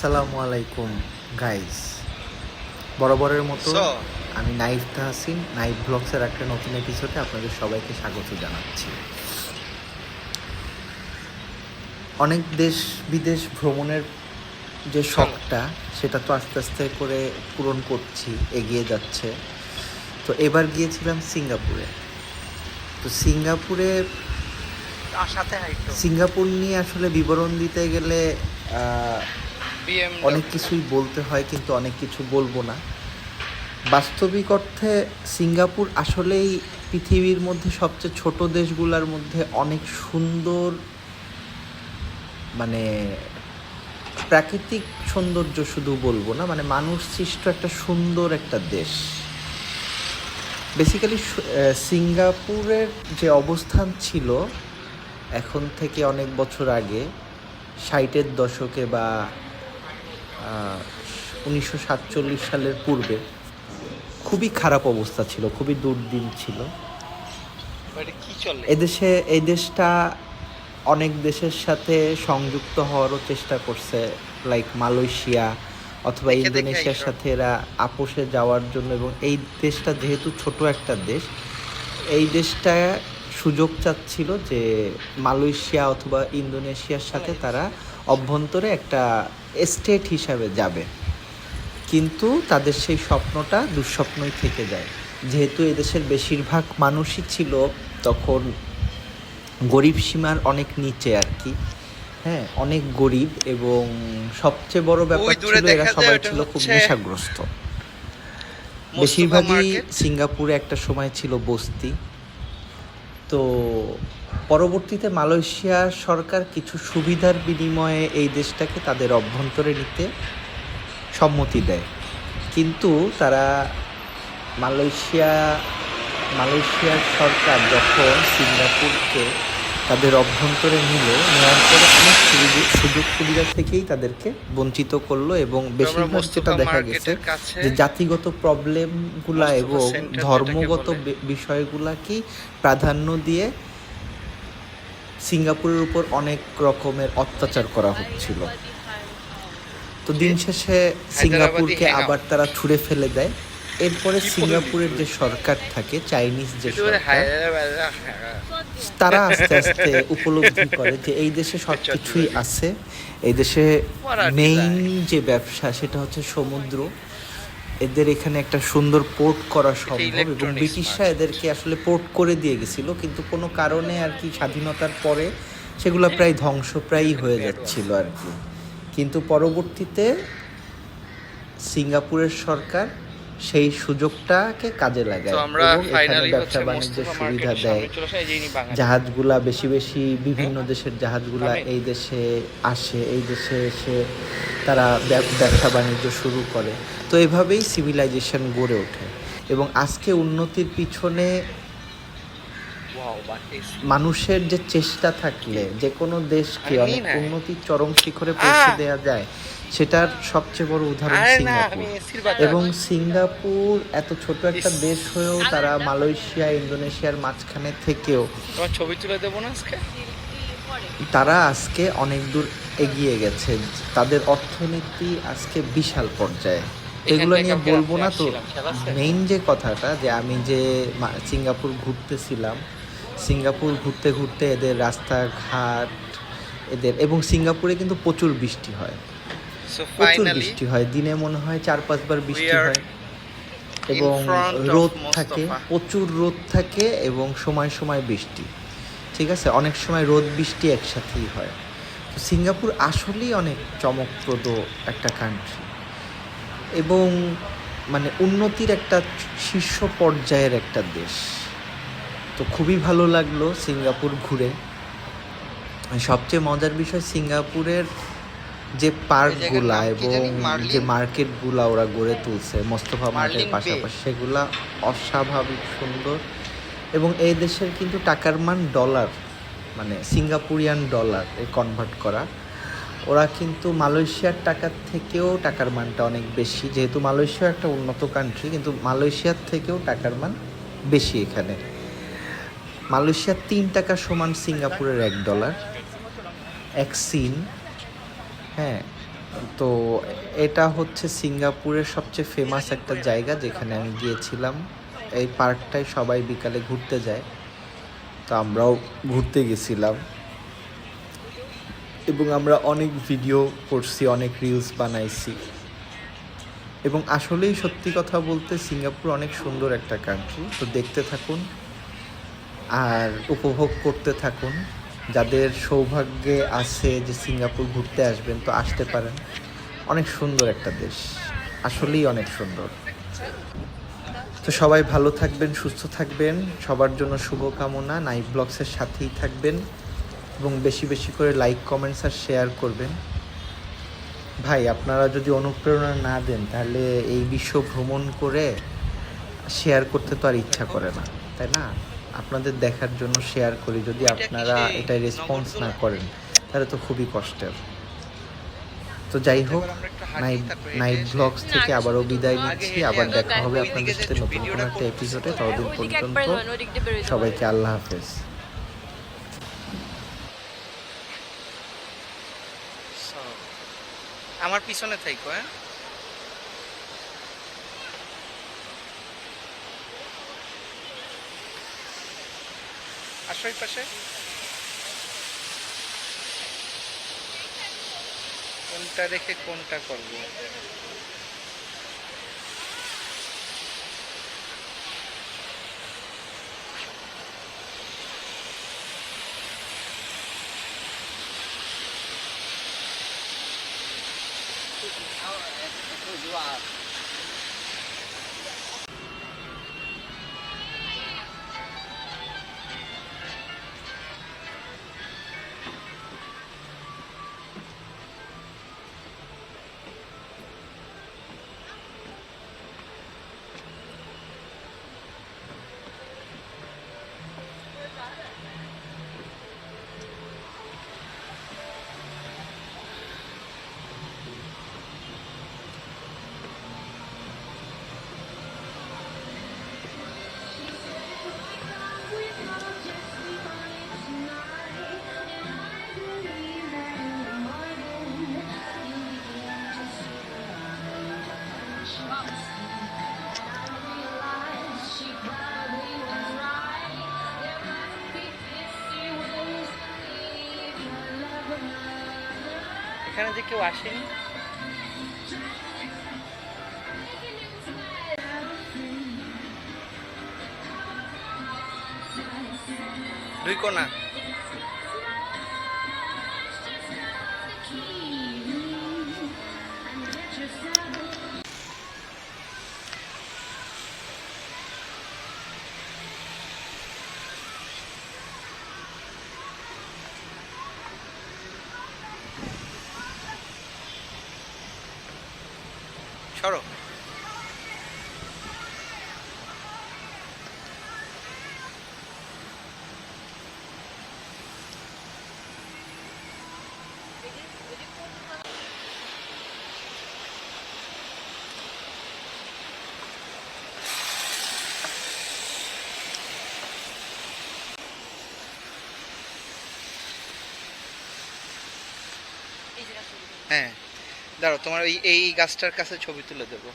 আসসালামু আলাইকুম গাইস বরাবরের মতো আমি নাইফ তাহসিন নাইফ ব্লগসের একটা নতুন এপিসোডে আপনাদের সবাইকে স্বাগত জানাচ্ছি। অনেক দেশ বিদেশ ভ্রমণের যে শখটা সেটা তো আস্তে আস্তে করে পূরণ করছি এগিয়ে যাচ্ছে। তো এবার গিয়েছিলাম সিঙ্গাপুরে। তো সিঙ্গাপুরে সিঙ্গাপুর নিয়ে আসলে বিবরণ দিতে গেলে অনেক কিছুই বলতে হয় কিন্তু অনেক কিছু বলব না। বাস্তবিক অর্থে সিঙ্গাপুর আসলেই পৃথিবীর মধ্যে সবচেয়ে ছোট দেশগুলোর মধ্যে অনেক সুন্দর মানে প্রাকৃতিক সৌন্দর্য শুধু বলব না মানে মানুষ সৃষ্ট একটা সুন্দর একটা দেশ। বেসিক্যালি সিঙ্গাপুরের যে অবস্থান ছিল এখন থেকে অনেক বছর আগে ষাটের দশকে বা উনিশশো সাতচল্লিশ সালের পূর্বে খুবই খারাপ অবস্থা ছিল খুবই দুর্দিন ছিল। এদেশে এই দেশটা অনেক দেশের সাথে সংযুক্ত হওয়ারও চেষ্টা করছে লাইক মালয়েশিয়া অথবা ইন্দোনেশিয়ার সাথে এরা আপোষে যাওয়ার জন্য এবং এই দেশটা যেহেতু ছোট একটা দেশ এই দেশটা সুযোগ চাচ্ছিল যে মালয়েশিয়া অথবা ইন্দোনেশিয়ার সাথে তারা অভ্যন্তরে একটা স্টেট হিসাবে যাবে। কিন্তু তাদের সেই স্বপ্নটা দুঃস্বপ্নই থেকে যায়। যেহেতু এদেশের বেশিরভাগ মানুষই ছিল তখন গরিব সীমার অনেক নিচে আর কি। হ্যাঁ অনেক গরিব এবং সবচেয়ে বড় ব্যাপার ছিল এরা সবাই ছিল খুব নেশাগ্রস্ত। বেশিরভাগই সিঙ্গাপুরে একটা সময় ছিল বস্তি। তো পরবর্তীতে মালয়েশিয়া সরকার কিছু সুবিধার বিনিময়ে এই দেশটাকে তাদের অভ্যন্তরে নিতে সম্মতি দেয়। কিন্তু তারা মালয়েশিয়া মালয়েশিয়ার সরকার যখন সিঙ্গাপুরকে তাদের অভ্যন্তরে নিল নেওয়ার পরে অনেক সুযোগ সুবিধা থেকেই তাদেরকে বঞ্চিত করল এবং বেশিরভাগ যেটা দেখা গেছে যে জাতিগত প্রবলেমগুলা এবং ধর্মগত বিষয়গুলাকেই প্রাধান্য দিয়ে সিঙ্গাপুরের উপর অনেক রকমের অত্যাচার করা হচ্ছিল। তো দিন শেষে সিঙ্গাপুরকে আবার তারা ছুঁড়ে ফেলে দেয়। এরপরে সিঙ্গাপুরের যে সরকার থাকে চাইনিজ যে সরকার তারা আস্তে আস্তে উপলব্ধি করে যে এই দেশে সব কিছুই আছে। এই দেশে মেইন যে ব্যবসা সেটা হচ্ছে সমুদ্র। এদের এখানে একটা সুন্দর পোর্ট করা সম্ভব এবং ব্রিটিশরা এদেরকে আসলে পোর্ট করে দিয়ে গেছিল কিন্তু কোনো কারণে আর কি স্বাধীনতার পরে সেগুলো প্রায় ধ্বংসপ্রায়ই হয়ে যাচ্ছিল আর কি। কিন্তু পরবর্তীতে সিঙ্গাপুরের সরকার সেই সুযোগটাকে কাজে লাগায়। এবং এখানে ব্যবসা বাণিজ্যের সুবিধা দেয়। জাহাজগুলা বেশি বেশি বিভিন্ন দেশের জাহাজগুলা এই দেশে আসে এই দেশে এসে তারা ব্যবসা বাণিজ্য শুরু করে। তো এভাবেই সিভিলাইজেশন গড়ে ওঠে। এবং আজকে উন্নতির পিছনে মানুষের যে চেষ্টা থাকলে যে কোনো দেশকে অনেক উন্নতির চরম শিখরে পৌঁছে দেওয়া যায় সেটার সবচেয়ে বড় উদাহরণ সিঙ্গাপুর। এবং সিঙ্গাপুর এত ছোট একটা দেশ হয়েও তারা মালয়েশিয়া ইন্দোনেশিয়ার মাঝখানে থেকেও। ছবি তুলে দেবো না আজকে? তারা আজকে অনেক দূর এগিয়ে গেছে। তাদের অর্থনীতি আজকে বিশাল পর্যায়ে। এগুলো নিয়ে বলব না তো? মেইন যে কথাটা যে আমি যে সিঙ্গাপুর ঘুরতেছিলাম সিঙ্গাপুর ঘুরতে ঘুরতে এদের রাস্তাঘাট এদের এবং সিঙ্গাপুরে কিন্তু প্রচুর বৃষ্টি হয়। প্রচুর বৃষ্টি হয়। দিনে মনে হয় চার পাঁচবার বৃষ্টি হয়। এবং রোদ থাকে প্রচুর রোদ থাকে এবং সময় সময় বৃষ্টি। ঠিক আছে? অনেক সময় রোদ বৃষ্টি একসাথেই হয়। তো সিঙ্গাপুর আসলেই অনেক চমকপ্রদ একটা কান্ট্রি এবং মানে উন্নতির একটা শীর্ষ পর্যায়ের একটা দেশ। তো খুবই ভালো লাগল সিঙ্গাপুর ঘুরে। সবচেয়ে মজার বিষয় সিঙ্গাপুরের যে পার্কগুলা এবং যে মার্কেটগুলা ওরা গড়ে তুলছে মোস্তফা মার্কেটের পাশাপাশি। সেগুলা অস্বাভাবিক সুন্দর। এবং এই দেশের কিন্তু টাকার মান ডলার মানে সিঙ্গাপুরিয়ান ডলার এ কনভার্ট করা। ওরা কিন্তু মালয়েশিয়ার টাকার থেকেও টাকার মানটা অনেক বেশি। যেহেতু মালয়েশিয়া একটা উন্নত কান্ট্রি কিন্তু মালয়েশিয়ার থেকেও টাকার মান বেশি এখানে। মালয়েশিয়ার তিন টাকা সমান সিঙ্গাপুরের এক ডলার এক সিন। হ্যাঁ তো এটা হচ্ছে সিঙ্গাপুরের সবচেয়ে ফেমাস একটা জায়গা যেখানে আমি গিয়েছিলাম। এই পার্কটায় সবাই বিকালে ঘুরতে যায়, তো আমরাও ঘুরতে গেছিলাম। এবং আমরা অনেক ভিডিও করছি, অনেক রিলস বানাইছি। এবং আসলেই সত্যি কথা বলতে সিঙ্গাপুর অনেক সুন্দর একটা কান্ট্রি তো দেখতে থাকুন আর উপভোগ করতে থাকুন। যাদের সৌভাগ্যে আছে যে সিঙ্গাপুর ঘুরতে আসবেন, তো আসতে পারেন। অনেক সুন্দর একটা দেশ। আসলেই অনেক সুন্দর। তো সবাই ভালো থাকবেন, সুস্থ থাকবেন। সবার জন্য শুভকামনা। নাইট ব্লগসের সাথেই থাকবেন এবং বেশি বেশি করে লাইক কমেন্টস আর শেয়ার করবেন। ভাই, আপনারা যদি অনুপ্রেরণা না দেন, তাহলে এই বিশ্ব ভ্রমণ করে শেয়ার করতে তো আর ইচ্ছা করে না, তাই না? আপনাদের দেখার জন্য শেয়ার করি যদি আপনারা এটা রেসপন্স না করেন তাহলে তো খুবই কষ্টের। তো যাই হোক নাইট নাইট ব্লগস থেকে আবারও বিদায় নিচ্ছি আবার দেখা হবে আপনাদের সাথে নতুন কোনো একটা এপিসোডে ততদিন পর্যন্ত। সবাইকে আল্লাহ হাফেজ। আমার পিছনে থাইকো হ্যাঁ? আসো পাশে। কোনটা রেখে কোনটা করব? এখানে যে কেউ আসেনি। দুই কোনা। হ্যাঁ দাঁড়ো তোমার এই এই গাছটার কাছে ছবি তুলে দেবো।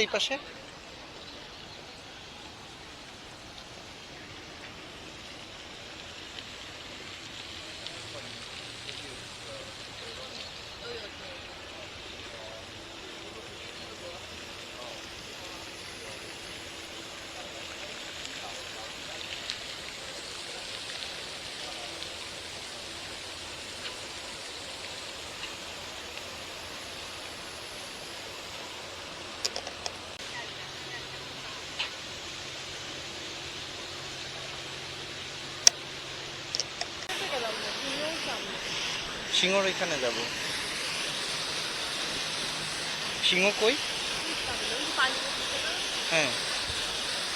এই পাশে? সিংহর ওইখানে যাব। সিংহ কই? হ্যাঁ।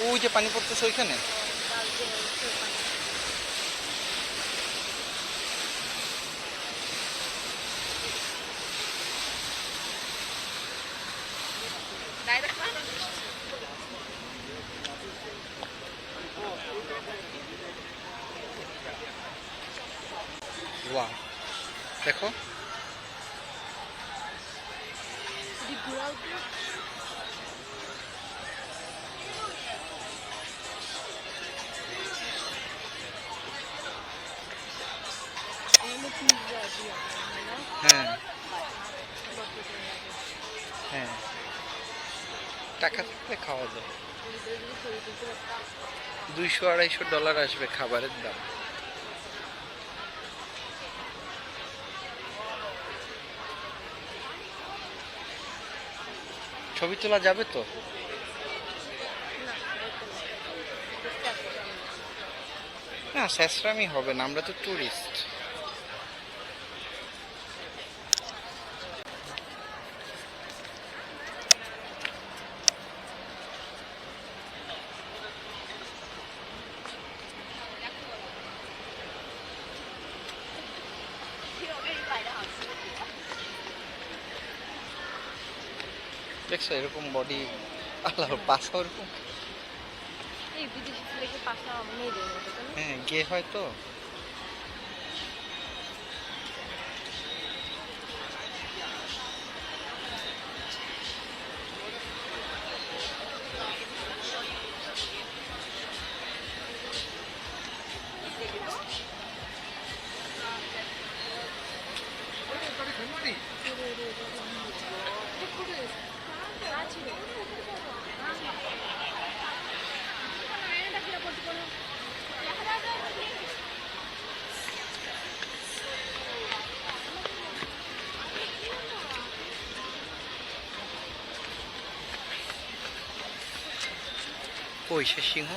ওই যে পানি পড়তেছে ওইখানে? ওয়া দেখো। হ্যাঁ। হ্যাঁ। টাকা খাওয়া দুইশো আড়াইশো ডলার আসবে খাবারের দাম। ছবি তোলা যাবে তো? না স্যাসরামি হবে না আমরা তো টুরিস্ট দেখছ এরকম বডি আল্লাহর পাশা ওরকম হ্যাঁ? হ্যাঁ গে কই সিংহ।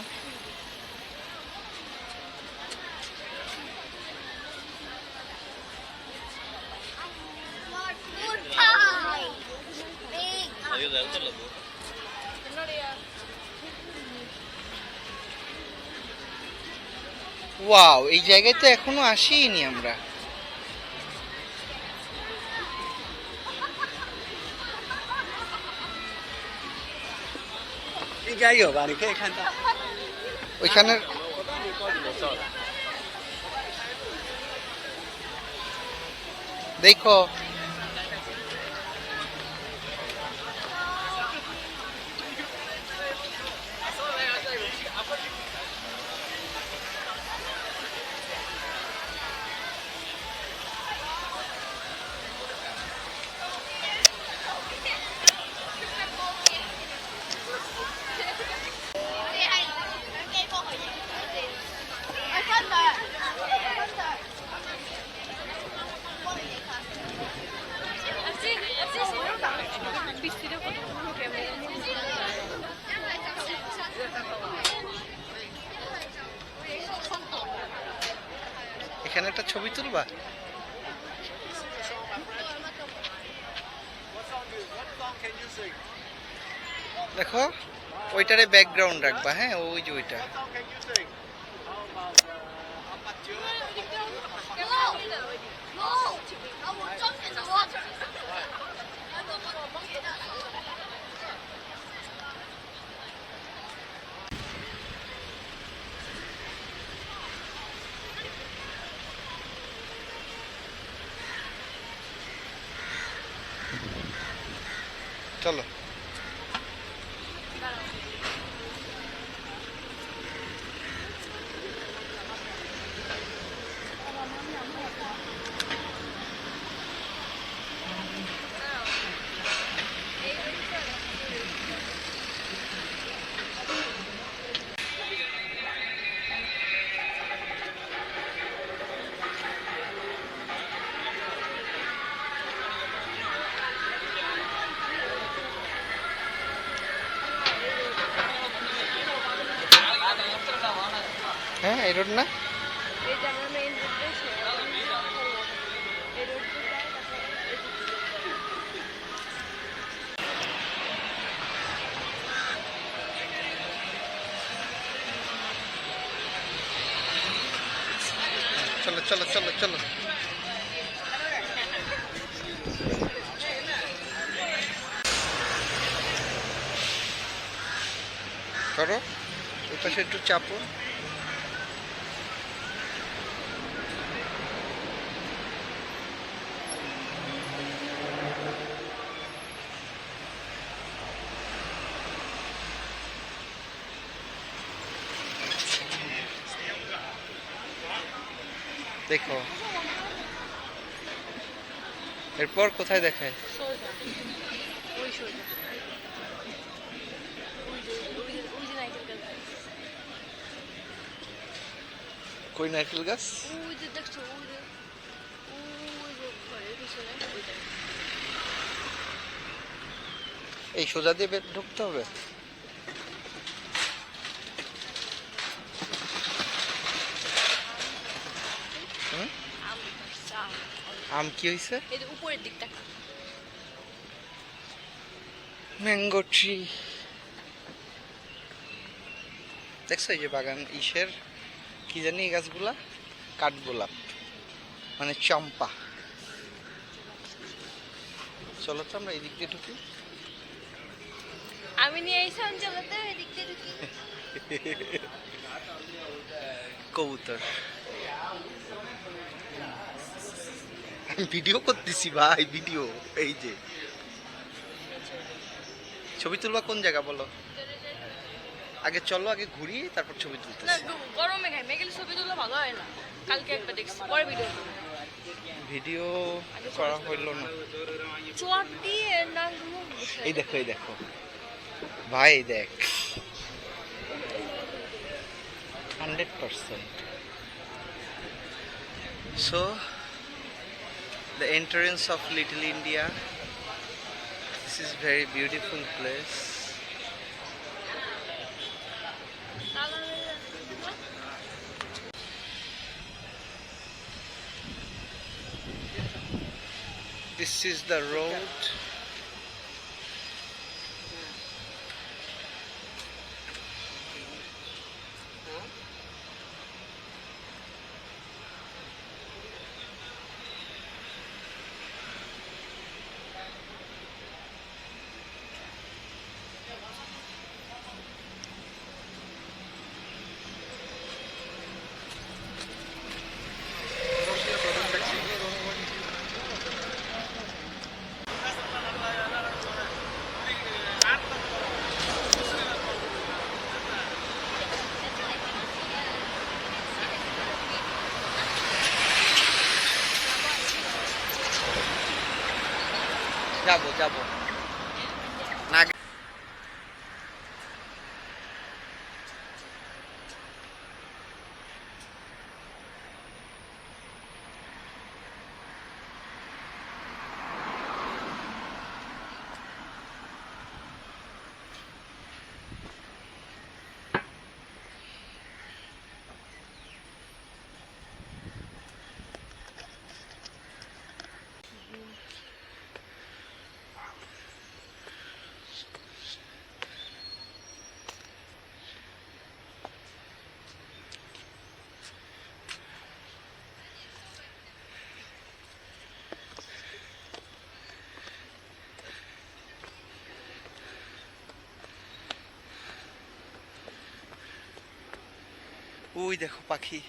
ওয়াও এই জায়গায় তো এখনও আসিনি আমরা। ওইখানের দেখো বৃষ্টিটা কত সুন্দর ক্যামেরা এখানে একটা ছবি তুলবা দেখো ওইটারে ব্যাকগ্রাউন্ড রাখবা হ্যাঁ? ওই যে ওইটা। এই রোড না? চলো চলো চলো চলো। করো ওই পাশে একটু চাপো। দেখো। এরপর কোথায় দেখে? কই নারকেল গাছ? এই সোজা দিয়ে ঢুকতে হবে হুম? আম গাছ, আম আম কি হয়েছে এই উপরের দিকটা। ম্যাঙ্গো ট্রি দেখছ এই যে বাগান ইসের কি জানি এই গাছগুলা? কাঠগোলাপ মানে চম্পা। চলো তো আমরা এই দিক দিয়ে ঢুকি। আমি নিয়ে এই চালাতে এদিক দিয়ে ঢুকি। কবুতর আমি ভিডিও করতেছি ভাই ভিডিও এই যে। ছবি তুলবা কোন জায়গা বলো? আগে চলো আগে ঘুরি তারপর ছবি গু- গরমে খাই। মেঘেলে ছবি তুললে ভালো হয় না। কালকে একবার দেখছি পরে ভিডিও ভিডিও করা হইল না। চোয়ার দিয়ে না এই দেখো এই দেখো। ভাই এই দেখ। Hundred percent. So the entrance of little india. This is very beautiful place. This is the road যাব যাব না ওই দেখো পাখি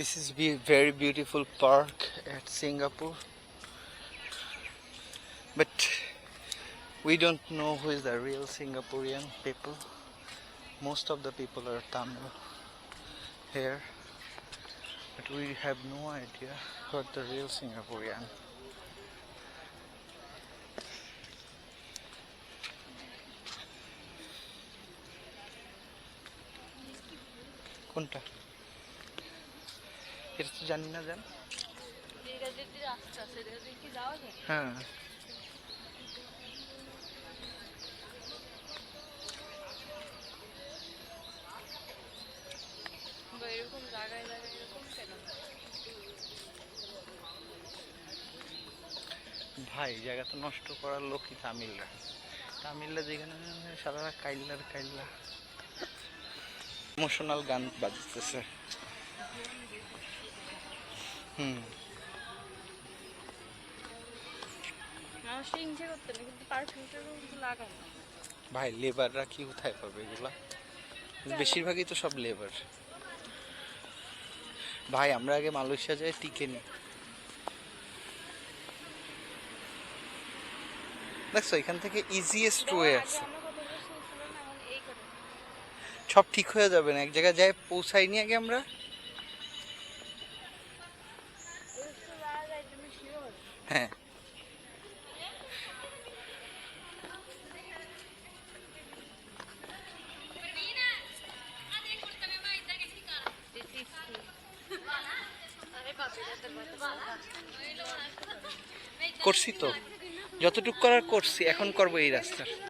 This is be very beautiful park at Singapore. But we don't know who is the real Singaporean people. Most of the people are Tamil here. But we have no idea what the real Singaporean. কোনটা জানি না যায় হ্যাঁ। ভাই জায়গা তো নষ্ট করার লোকই তামিলরা। তামিলরা যেখানে সারা কাইল্লার কাইল্লা। ইমোশনাল গান বাজতেছে হুম মানুষটা হিংসে করতে না কিন্তু পারফিউমটা কিন্তু লাগানো ভাই লেবাররা কি কোথায় পাবে এগুলা? বেশিরভাগই তো সব লেবার। ভাই আমরা আগে মালয়েশিয়া যাই টিকে নি। দেখছ এখান থেকে ইজিয়েস্ট ওয়ে আছে। না সব ঠিক হয়ে যাবে না এক জায়গায় যাই পৌঁছাইনি আগে আমরা ওই তো যাওয়া যায় তুমি শিওর হ্যাঁ করছি তো যতটুকু করার করছি এখন করব এই রাস্তার।